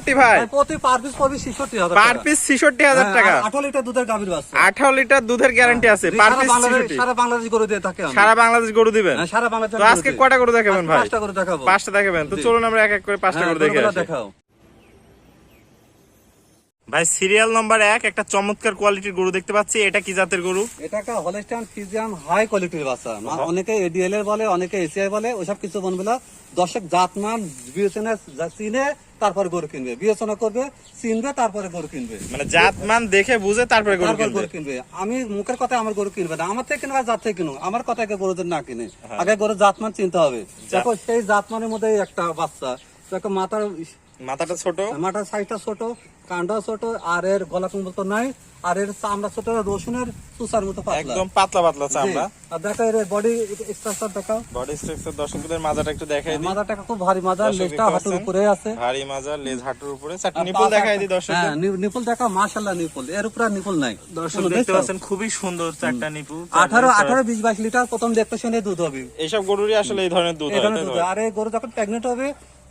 কি ভাই? প্রতি পার পিস পড়বে ছিষট্টি হাজার পার পিস ছিষট্টি হাজার টাকা। আঠারো লিটার দুধের গাভীর বাচ্চা। আঠারো লিটার দুধের গ্যারান্টি আছে। পার সারা পিস বাংলাদেশ সারা বাংলাদেশ গরু দিয়ে থাকে সারা বাংলাদেশ গরু দিবেন? হ্যাঁ, সারা বাংলাদেশ আজকে কটা গরু দেখাবেন ভাই? পাঁচটা করে দেখাবো। পাঁচটা দেখাবেন। তো চলুন আমরা এক এক করে পাঁচটা হ্যাঁ, করে দেখে দেখাও। ভাই সিরিয়াল নাম্বার এক একটা চমৎকার কোয়ালিটির গরু দেখতে পাচ্ছি। এটা কি জাতের গরু? এটা একটা হলস্টাইন ফিজিয়াম হাই কোয়ালিটির বাচ্চা। অনেকে এডিএল এর বলে অনেকে এসিআই বলে ওসব কিছু বলবে না। দর্শক জাতমান বিবেচনা চিনে তারপরে গরু কিনবে। বিবেচনা করবে চিনবে তারপরে গরু কিনবে। মানে দেখে বুঝে তারপরে গরু কিনবে। আমি মুখের কথা আমার গরু কিনবে না। আমার থেকে কিনবে জাত থেকে কিনুক। আমার কথা আগে গরুদের না কিনে। আগে গরু জাতমান চিনতে হবে। দেখো সেই জাতমানের মধ্যে একটা বাচ্চা। দেখো মাথার মাথাটা ছোট? মাথার সাইজটা ছোট কান্ডা ছোট আর এর গলা কুম্বল তো নাই আর এর চামড়া ছোট রসুনের সুসার মতো পাতলা। একদম পাতলা পাতলা চামড়া। আর দেখো এর বডি স্ট্রাকচার দেখাও। বডি স্ট্রাকচার দর্শকদের মাজাটা একটু দেখাই দিই। খুব ভারী মাজা লেজটা হাঁটুর উপরে আছে। ভারী মাজা লেজ হাঁটুর উপরে। নিপুল দেখাই দিই দর্শকদের। হ্যাঁ নিপুল দেখাও মাশাল্লাহ নিপুল এর উপরে নিপুল নাই। দর্শক দেখতে পাচ্ছেন খুবই সুন্দর চারটা নিপুল আঠারো আঠারো বিশ বাইশ লিটার প্রথম দেখতে শুনে দুধ হবে। এইসব গরুরই আসলে এই ধরনের দুধ হয়? আর এই গরু যখন প্রেগনেন্ট হবে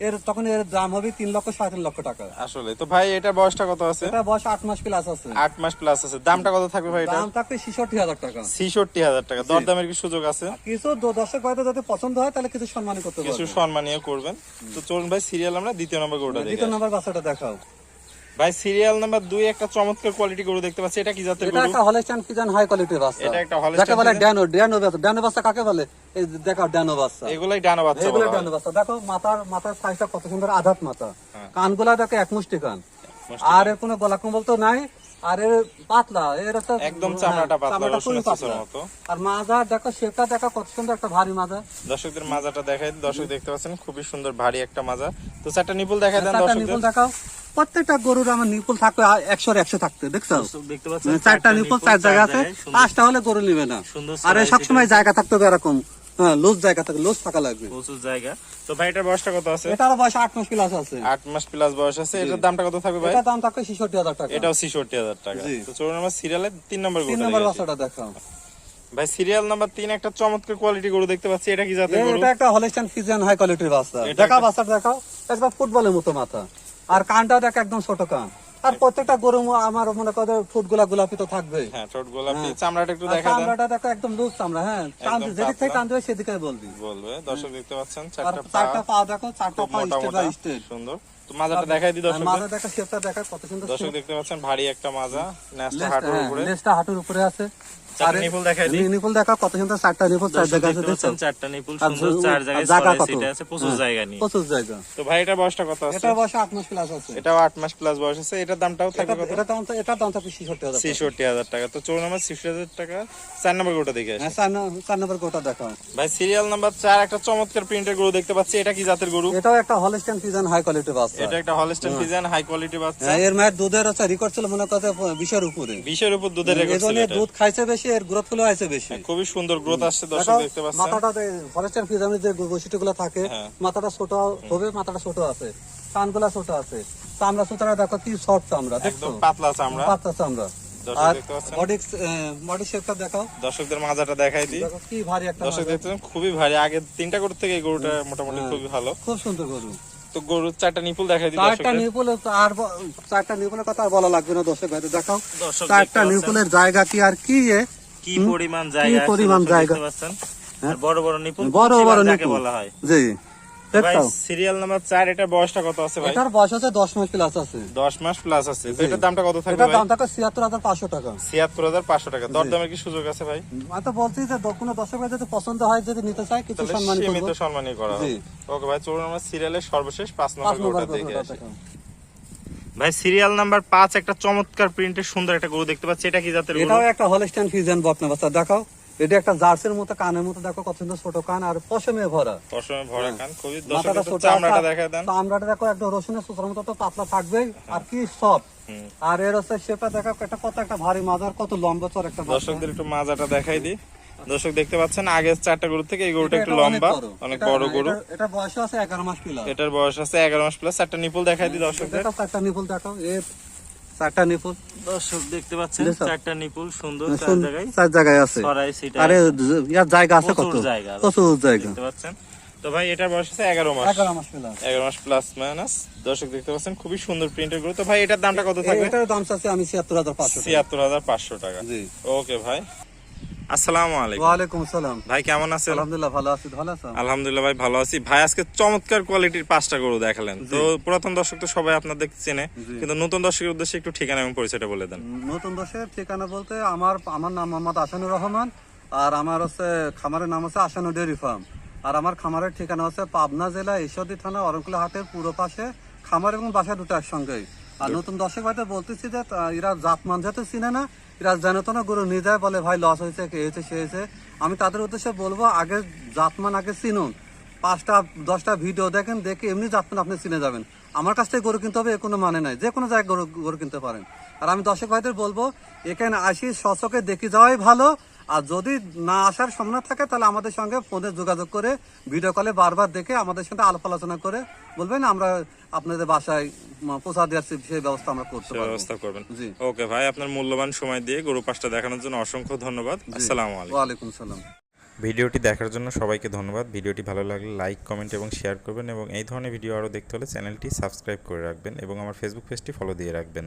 এর তখন এর দাম হবে তিন লক্ষ সাড়ে তিন লক্ষ টাকা। আসলে। তো ভাই এটা বয়সটা কত আছে? এটা বয়স আট মাস প্লাস আছে। আট মাস প্লাস আছে। দামটা কত থাকবে ভাই দাম থাকবে ছিষট্টি হাজার টাকা। ছিষট্টি হাজার টাকা। দরদামের কি সুযোগ আছে? কিছু দর্শক হয়তো যদি পছন্দ হয় তাহলে কিছু সম্মান করতে কিছু সম্মানীয় করবেন। তো চলুন ভাই সিরিয়াল আমরা দ্বিতীয় নম্বর গরুটা দ্বিতীয় নম্বর বাচ্চাটা দেখাও। ভাই সিরিয়াল নাম্বার 2 একটা চমৎকার কোয়ালিটি গরু দেখতে পাচ্ছি। এটা কি জাতের এটা একটা হলস্টাইন ফ্রিজিয়ান হাই কোয়ালিটির বাচ্চা। এটা একটা হলস্টাইন যাকে বলে ড্যানো ড্যানো বাচ্চা ড্যানো বাচ্চা কাকে বলে? এই দেখো ড্যানো বাচ্চা এগুলাই ড্যানো বাচ্চা এগুলাই ড্যানো বাচ্চা দেখো মাথার মাথার সাইজটা কত সুন্দর আধাত মাথা। হ্যাঁ। কানগুলা দেখো এক মুষ্টি কান আর এর কোনো গলা কম্বল তো নাই। আর এর পাতলা এর একটা একদম চামড়াটা পাতলা, মতো। আর মাজা দেখো শেপটা দেখো কত সুন্দর একটা ভারী মাজা। দর্শকদের মাজাটা দেখাই। দর্শক দেখতে পাচ্ছেন খুবই সুন্দর ভারী একটা মাজা। তো চারটা নিপুল দেখাই দেন দর্শকদের। নিপুল দেখাও। প্রত্যেকটা গরুর আমার নিপুল থাকবে একশোর একশো থাকতে দেখছ? দেখতে চারটা নিপুল চার জায়গা আছে পাঁচটা হলে গরু নিবে না। আর সবসময় জায়গা থাকতে হবে এরকম। হ্যাঁ লুজ জায়গা থাকবে লুজ থাকা লাগবে। প্রচুর জায়গা। তো ভাই এটার বয়সটা কত আছে? এটার বয়স মাস প্লাস আছে। মাস প্লাস বয়স আছে। এটার দামটা কত থাকবে ভাই? এটার দাম থাকবে ছিষট্টি হাজার টাকা। এটাও ছিষট্টি হাজার টাকা। তো চলুন আমরা সিরিয়ালে তিন নম্বর নম্বর দেখে। বাচ্চাটা দেখাও। ভাই সিরিয়াল নাম্বার তিন একটা চমৎকার কোয়ালিটি গরু দেখতে পাচ্ছি। এটা কি জাতের গরু? এটা একটা হলিস্টান ফিজিয়ান হাই কোয়ালিটির বাচ্চা। দেখা বাচ্চাটা দেখাও। একদম ফুটবলের মতো মাথা। আর কানটাও দেখ একদম ছোট কান। আর প্রত্যেকটা গরু আমার মনে করে ফুট গোলা গোলাপি তো থাকবে হ্যাঁ ঠোঁট গোলাপি চামড়াটা একটু দেখা চামড়াটা দেখো একদম লুজ চামড়া হ্যাঁ। যেদিক থেকে কান্দি হয় সেদিকে বলবি। বলবে দর্শক দেখতে পাচ্ছেন চারটা পা চারটা পা। দেখো চারটা পা স্টেট বাই স্টেট সুন্দর। তো মাজাটা দেখাই দিই দর্শক মাজা দেখা শেপটা দেখা কত সুন্দর দর্শক দেখতে পাচ্ছেন ভারী একটা মাজা নেস্টা হাঁটুর হ্যাঁ, উপরে। নেস্টা হাঁটুর উপরে আছে। নিপুল দেখাই দিই। নি- নিপুল দেখা কত সুন্দর চারটা নিপুল চার জায়গা আছে দেখতে চারটা নিপুল সুন্দর চার জায়গায় জায়গা কত? আছে প্রচুর হ্যাঁ, জায়গা নিয়ে। প্রচুর জায়গা। তো ভাই এটার বয়সটা কত আছে? এটা বয়স আট মাস প্লাস আছে। এটাও আট মাস প্লাস বয়স আছে এটার দামটাও থাকবে কত? এটা দাম তো- দাম থাকবে ছিষট্টি হাজার টাকা। ছেষট্টি হাজার টাকা। তো চলুন আমার ছিষট্টি টাকা চার নম্বর গরুটা দেখে আসি। হ্যাঁ চার নম্বর গোটা দেখাও। ভাই সিরিয়াল নাম্বার চার একটা চমৎকার প্রিন্টের গরু দেখতে পাচ্ছি। এটা কি জাতের গরু? এটাও একটা হলস্টাইন ফিজান হাই কোয়ালিটির বাচ্চা। এটা একটা হলস্টেন ফিজান হাই কোয়ালিটি বাচ্চা। হ্যাঁ, এর মায়ের দুধের হচ্ছে রেকর্ড ছিল মনে করতে বিশের উপরে। বিশের উপর দুধের রেকর্ড ছিল দুধ খাইছে বেশি এর গ্রোথ ফুলে হয়েছে বেশি। খুবই সুন্দর গ্রোথ আসছে দর্শক দেখতে পাচ্ছেন। মাথাটা ফরেস্টার ফিজানের যে বৈশিষ্ট্য থাকে হ্যাঁ। মাথাটা ছোট হবে মাথাটা ছোট আছে। কানগুলা ছোট আছে। চামড়া সুতরা দেখো কি শর্ট চামড়া একদম পাতলা চামড়া। পাতলা চামড়া। দর্শকদের মাজাটা দেখাই দিই। কি ভারী একটা দর্শক মাজা। খুবই ভারী। আগে তিনটা গরু থেকে এই গরুটা মোটামুটি হ্যাঁ। খুবই ভালো। খুব সুন্দর গরু। তো গরুর চারটা নিপুল দেখাই দিই চারটা নিপুল আর চারটা নিপুলের কথা আর বলা লাগবে না দর্শক ভাই দেখাও চারটা নিপুলের জায়গা কি আর কি এ? কি পরিমাণ জায়গা কি পরিমাণ জায়গা? আর বড় বড় নিপুল বড় বড় নিপুল। বলা হয়। জি। ভাই সিরিয়াল নাম্বার চার এটার বয়সটা কত আছে ভাই? এটার বয়স হচ্ছে দশ মাস প্লাস আছে। দশ মাস প্লাস আছে। এটার দামটা কত থাকবে ভাই? দাম থাকে ছিয়াত্তর টাকা। ছিয়াত্তর হাজার পাঁচশো টাকা। দরদামের কি সুযোগ আছে ভাই? আমি তো বলছি যে কোনো দর্শক যদি পছন্দ হয় যদি নিতে চায় কিছু তাহলে সম্মান সীমিত সম্মানই করা হবে। ওকে ভাই চলুন আমরা সিরিয়ালের সর্বশেষ পাঁচ পাঁচ নম্বর নম্বর গরুটা দেখে আসি। ভাই সিরিয়াল নাম্বার একটা চমৎকার প্রিন্টের সুন্দর একটা গরু দেখতে পাচ্ছি। এটা কি জাতের গরু? এটাও একটা হলস্টাইন ফিজিয়ান বকনা বাচ্চা দেখাও। এটা একটা জার্সির মতো কানের মতো দেখো কত সুন্দর ছোট কান আর পশমে ভরা। পশমে ভরা কান খুবই মাথাটা ছোট চামড়াটা দেখা দেন। চামড়াটা দেখো একদম রসুনের সুতরাং মতো তো পাতলা থাকবেই আর কি হুম। আর এর হচ্ছে দেখো একটা কত একটা ভারী মাজার কত লম্বা চর একটা দর্শকদের একটু মাজাটা দেখাই দিই। দর্শক দেখতে পাচ্ছেন আগের চারটা গরু থেকে এই গরুটা একটু লম্বা অনেক বড় গরু। এটা- বয়স আছে এগারো মাস পিলা এটার বয়স আছে এগারো মাস প্লাস চারটা নিপুল দেখাই দিই দর্শকদের। চারটা নিপুল দেখো এর চারটা নিপুল। দর্শক দেখতে পাচ্ছেন চারটা নিপুল সুন্দর চার জায়গায়। চার জায়গায় আছে। আরে ইয়ার জায়গা আছে কত? জায়গা। প্রচুর জায়গা। দেখতে পাচ্ছেন? তো ভাই এটার বয়স আছে এগারো মাস। এগারো মাস প্লাস এগারো মাস প্লাস মাইনাস দর্শক দেখতে পাচ্ছেন খুবই সুন্দর প্রিন্টেরগুলো। তো ভাই এটার দামটা কত থাকবে? এটার দাম চাচ্ছি আমি ছিয়াত্তর হাজার পাঁচশো। ছিয়াত্তর হাজার পাঁচশো টাকা। জি। ওকে ভাই। আসসালামু আলাইকুম। ওয়ালাইকুম সালাম ভাই কেমন আছেন? আলহামদুলিল্লাহ ভালো আছি। ভালো আছো আলহামদুলিল্লাহ ভাই ভালো আছি। ভাই আজকে চমৎকার কোয়ালিটির পাঁচটা গরু দেখালেন। তো পুরাতন দর্শক তো সবাই আপনাদের চেনে কিন্তু নতুন দর্শকের উদ্দেশ্যে একটু ঠিকানা এবং পরিচয়টা বলে দেন। নতুন ঠিকানা বলতে আমার আমার নাম মোহাম্মদ আসানুর রহমান আর আমার হচ্ছে খামারের নাম হচ্ছে আসানু ডেয়ারি ফার্ম। আর আমার খামারের ঠিকানা হচ্ছে পাবনা জেলা ঈশ্বরদী থানা অরণকুলা হাটের পুরো পাশে খামার এবং বাসা দুটো একসঙ্গেই। আর নতুন দর্শক ভাইতে বলতেছি যে এরা জাতমান যেহেতু চিনে না এরা জানতো না গরু নিয়ে যায় বলে ভাই লস হয়েছে কে হয়েছে সে হয়েছে। আমি তাদের উদ্দেশ্যে বলব আগে জাতমান আগে চিনুন। পাঁচটা দশটা ভিডিও দেখেন দেখে এমনি যাচ্ছেন আপনি চিনে যাবেন। আমার কাছ থেকে গরু কিনতে হবে এ কোনো মানে নাই। যে কোনো জায়গায় গরু গরু কিনতে পারেন। আর আমি দর্শক ভাইদের বলব এখানে আসি সচকে দেখে যাওয়াই ভালো। আর যদি না আসার সম্ভাবনা থাকে তাহলে আমাদের সঙ্গে ফোনে যোগাযোগ করে ভিডিও কলে বারবার দেখে আমাদের সঙ্গে আলাপ আলোচনা করে বলবেন আমরা আপনাদের বাসায় পৌঁছা দেওয়ার সেই ব্যবস্থা আমরা করতে ব্যবস্থা করবেন। জি। ওকে ভাই আপনার মূল্যবান সময় দিয়ে গরু পাঁচটা দেখানোর জন্য অসংখ্য ধন্যবাদ। আসসালামু আলাইকুম। ওয়ালাইকুম সালাম ভিডিওটি দেখার জন্য সবাইকে ধন্যবাদ। ভিডিওটি ভালো লাগলে লাইক কমেন্ট এবং শেয়ার করবেন এবং এই ধরনের ভিডিও আরও দেখতে হলে চ্যানেলটি সাবস্ক্রাইব করে রাখবেন এবং আমার ফেসবুক পেজটি ফলো দিয়ে রাখবেন।